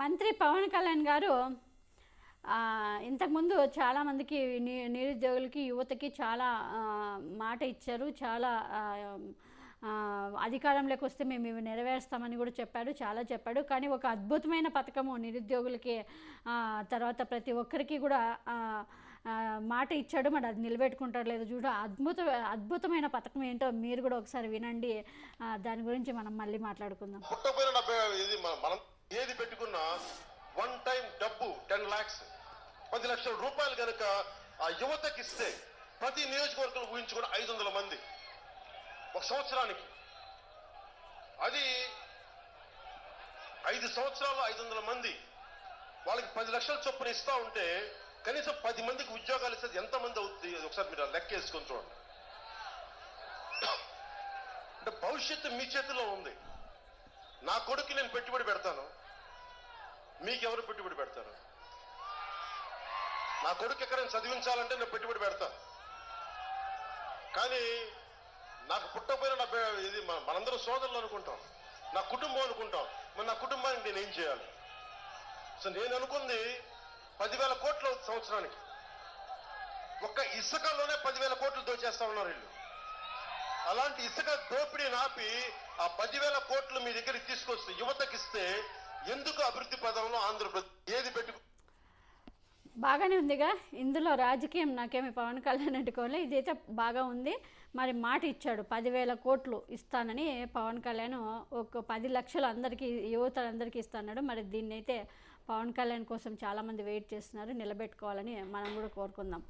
మంత్రి పవన్ కళ్యాణ్ గారు ఇంతకుముందు చాలామందికి ని నిరుద్యోగులకి యువతకి చాలా మాట ఇచ్చారు. చాలా అధికారంలోకి వస్తే మేము ఇవి నెరవేరుస్తామని కూడా చెప్పాడు చాలా చెప్పాడు. కానీ ఒక అద్భుతమైన పథకము నిరుద్యోగులకి తర్వాత ప్రతి ఒక్కరికి కూడా మాట ఇచ్చాడు. మరి అది నిలబెట్టుకుంటాడు లేదు చూడు. అద్భుత అద్భుతమైన పథకం ఏంటో మీరు కూడా ఒకసారి వినండి. దాని గురించి మనం మళ్ళీ మాట్లాడుకుందాం. ఏది పెట్టుకున్నా వన్ టైం డబ్బు టెన్ లాక్స్. పది లక్షల రూపాయలు కనుక ఆ యువతకి ఇస్తే ప్రతి నియోజకవర్గం ఊహించుకుని ఐదు వందల మంది. ఒక సంవత్సరానికి. అది ఐదు సంవత్సరాలు ఐదు వందల మంది. వాళ్ళకి పది లక్షల చొప్పున ఇస్తా ఉంటే కనీసం పది మందికి ఉద్యోగాలు ఇస్తే ఎంత మంది అవుతుంది? ఒకసారి మీరు లెక్క వేసుకొని చూడండి. అంటే భవిష్యత్తు మీ చేతిలో ఉంది. నా కొడుకు నేను పెట్టుబడి పెడతాను. మీకెవరు పెట్టుబడి పెడతారు? నా కొడుకు ఎక్కడైనా చదివించాలంటే నేను పెట్టుబడి పెడతా. కానీ నాకు పుట్టకపోయినా నా ఇది మనందరం సోదరులు అనుకుంటాం. నా కుటుంబం అనుకుంటాం. మరి నా కుటుంబానికి నేను ఏం చేయాలి? సో నేను అనుకుంది పదివేల కోట్లు అవుతుంది సంవత్సరానికి. ఒక్క ఇసుకలోనే పదివేల కోట్లు దోచేస్తా ఉన్నారు వీళ్ళు. అలాంటి ఇసుక దోపిడీ నాపి ఆ పదివేల కోట్లు మీ దగ్గరికి తీసుకొస్తే యువతకిస్తే ఎందుకు అభివృద్ధి పదంలో ఆంధ్రప్రదేశ్ ఏది పెట్టుకు? బాగానే ఉందిగా. ఇందులో రాజకీయం నాకేమి పవన్ కళ్యాణ్ అంటుకోలే. ఇదైతే బాగా ఉంది. మరి మాట ఇచ్చాడు. పదివేల కోట్లు ఇస్తానని పవన్ కళ్యాణ్ ఒక పది లక్షలు అందరికీ యువతలందరికీ ఇస్తాడు మరి దీన్ని అయితే పవన్ కళ్యాణ్ కోసం చాలామంది వెయిట్ చేస్తున్నారు. నిలబెట్టుకోవాలని మనం కూడా కోరుకుందాం.